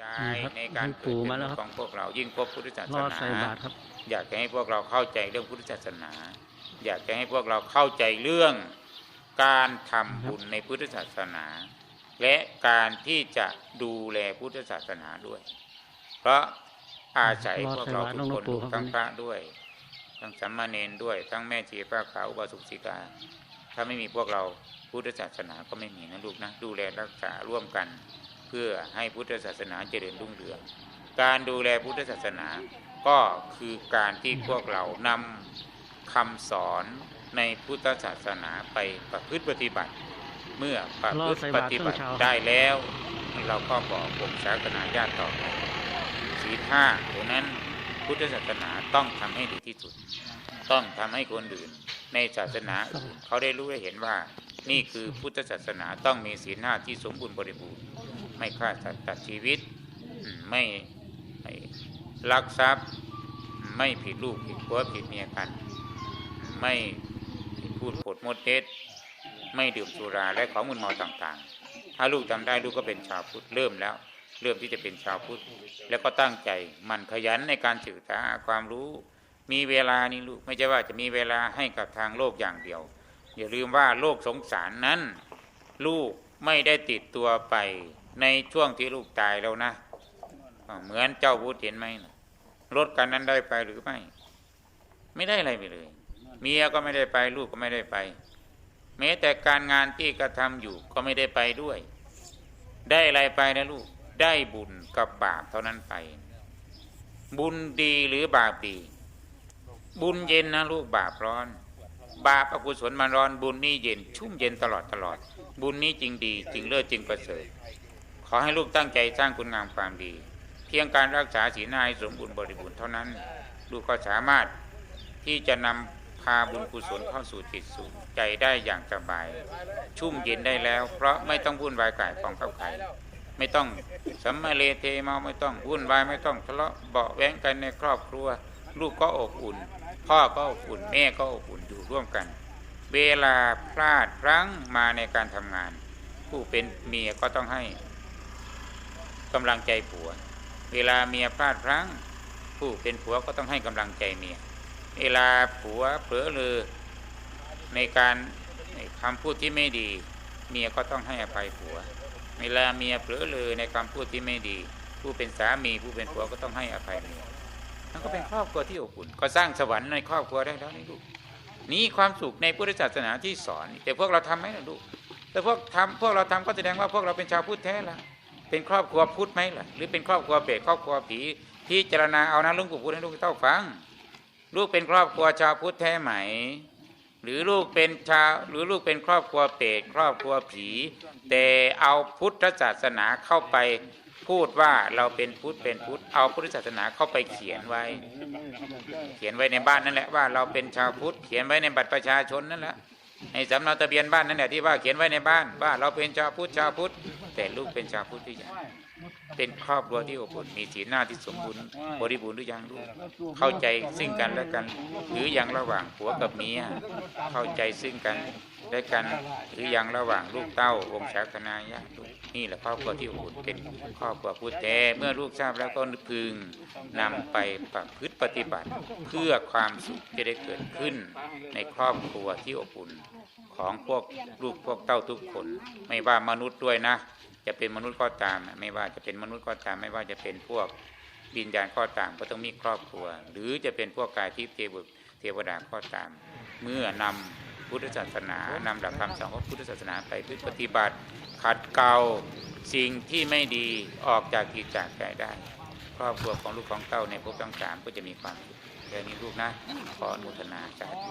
ได้นี่ครับในการหลวงปู่เกิดมาแล้วครับของพวกเรายิ่งพบพุทธศารสอนาใส่บาตรครับอยากจะให้พวกเราเข้าใจเรื่องพุทธศาสนา อยากจะให้พวกเราเข้าใจเรื่องการทำบุญในพุทธศาสนา และการที่จะดูแลพุทธศาสนาด้วย เพราะอาศัยพวกเราทุกคนทั้งพระด้วย ทั้งสัมมาเนนด้วย ทั้งแม่ชีพระขาวอุบาสกสิกา ถ้าไม่มีพวกเราพุทธศาสนาก็ไม่มีนะลูกนะ ดูแลรักษาร่วมกัน เพื่อให้พุทธศาสนาเจริญรุ่งเรือง การดูแลพุทธศาสนาก็คือการที่พวกเรานำคำสอนในพุทธศาสนาไปประพฤติปฏิบัติ เมื่อประพฤติปฏิบัติได้แล้ว เราก็บอกวงศาสนาญาติต่อไปศีลห้าดังนั้นพุทธศาสนาต้องทำให้ดีที่สุด ต้องทำให้คนอื่น ในศาสนาอื่นเขาได้รู้ได้เห็นว่า นี่คือพุทธศาสนาต้องมีศีลห้าที่สมบูรณ์บริบูรณ์ ไม่ฆ่าสัตว์ตัดชีวิต ไม่ลักทรัพย์ ไม่ผิดลูกผิดผัวผิดเมียกัน ไม่พูดปดมดเท็จไม่ดื่มสุราและของมึนเมาต่างๆ ถ้าลูกทำได้ลูกก็เป็นชาวพุทธเริ่มแล้ว เริ่มที่จะเป็นชาวพุทธ แล้วก็ตั้งใจมันขยันในการศึกษาความรู้ มีเวลานี่ลูกไม่ใช่ว่าจะมีเวลาให้กับทางโลกอย่างเดียว อย่าลืมว่าโลกสงสารนั้น ลูกไม่ได้ติดตัวไปในช่วงที่ลูกตายแล้วนะ เหมือนเจ้าพุทธเห็นไหมรถกันนั้นได้ไปหรือไม่ ไม่ได้อะไรไปเลยเมียก็ไม่ได้ไปลูกก็ไม่ได้ไป แม้แต่การงานที่กระทำอยู่ก็ไม่ได้ไปด้วย ได้อะไรไปนะลูกได้บุญกับบาปเท่านั้นไป บุญดีหรือบาปดี บุญเย็นนะลูกบาปร้อน บาปอกุศลมันร้อนบุญนี่เย็น ชุ่มเย็นตลอดตลอด บุญนี้จริงดีจริงเลิศจริงประเสริฐขอให้ลูกตั้งใจสร้างคุณงามความดี เพียงการรักษาศีลห้าให้สมบูรณ์บริบูรณ์เท่านั้น ลูกก็สามารถที่จะนำพาบุญกุศลเข้าสู่จิตสู่ใจได้อย่างสบาย ชุ่มเย็นได้แล้ว เพราะไม่ต้องวุ่นวายกายของเข้าใครไม่ต้องสัมมาเลเทเมาไม่ต้องวุ่นวายไม่ต้องทะเลาะเบาะแว้งกันในครอบครัว ลูกก็อบอุ่น พ่อก็อบอุ่นแม่ก็อบอุ่นอยู่ร่วมกัน เวลาพลาดพลั้งมาในการทำงาน ผู้เป็นเมียก็ต้องให้กำลังใจผัว เวลาเมียพลาดพลั้ง ผู้เป็นผัวก็ต้องให้กำลังใจเมีย เวลาผัวเผลอเลือในการคำพูดที่ไม่ดี เมียก็ต้องให้อภัยผัว เวลาเมียเผลอเลือในคำพูดที่ไม่ดี ผู้เป็นสามีผู้เป็นผัวก็ต้องให้อภัยเมีย มันก็เป็นครอบครัวที่อบอุ่น ก็สร้างสวรรค์ในครอบครัวได้แล้วนี่ลูกนี่ความสุขในพุทธศาสนาที่สอน แต่พวกเราทำไหมล่ะลูกแต่พวกทำพวกเราทำก็แสดงว่าพวกเราเป็นชาวพุทธแท้ละเป็นครอบครัวพุทธไหมล่ะหรือเป็นครอบครัวเปรตครอบครัวผีพิจารณาเอานะลุงปู่พูดให้ลูกเต้าฟัง ลูกเป็นครอบครัวชาวพุทธแท้ไหม หรือลูกเป็นชาวหรือลูกเป็นครอบครัวเปรตครอบครัวผี แต่เอาพุทธศาสนาเข้าไป พูดว่าเราเป็นพุทธเป็นพุทธเอาพุทธศาสนาเข้าไปเขียนไว้ เขียนไว้ในบ้านนั่นแหละว่าเราเป็นชาวพุทธเขียนไว้ในบัตรประชาชนนั่นแหละในสำเนาทะเบียนบ้านนั่นแหละที่ว่าเขียนไว้ในบ้านว่าเราเป็นชาวพุทธชาวพุทธแต่ลูกเป็นชาวพุทธหรือยังเป็นครอบครัวที่อบอุ่นมีศีลหน้าที่สมบูรณ์บริบูรณ์หรือยังลูกเข้าใจซึ่งกันและกัน หรือยังระหว่างผัวกับเมียเข้าใจซึ่งกันและกันหรือยังระหว่างลูกเต้าวงศาคณาญาติลูก นี่แหละครอบครัวที่อบอุ่นเป็นครอบครัวพุทธแท้เมื่อลูกทราบแล้วก็พึงนำไปประพฤติปฏิบัติ เพื่อความสุขที่ได้เกิดขึ้น ในครอบครัวที่อบอุ่น ของพวกลูกพวกเต้าทุกคน ไม่ว่ามนุษย์ด้วยนะ จะเป็นมนุษย์ก็ตาม ไม่ว่าจะเป็นมนุษย์ก็ตาม ไม่ว่าจะเป็นพวกวิญญาณก็ตามก็ต้องมีครอบครัว หรือจะเป็นพวกกายทิพย์เทวดเทวดาก็ตาม เมื่อนำ พุทธศาสนานำหลักคำสอนของพุทธศาสนาไปปฏิบัติ ขัดเกลาสิ่งที่ไม่ดีออกจากกิจจากใจได้ ครอบครัวของลูกของเต้าในภพทั้งสามก็จะมีความสุขแค่นี้ลูกนะ ขออนุทนาสาธุ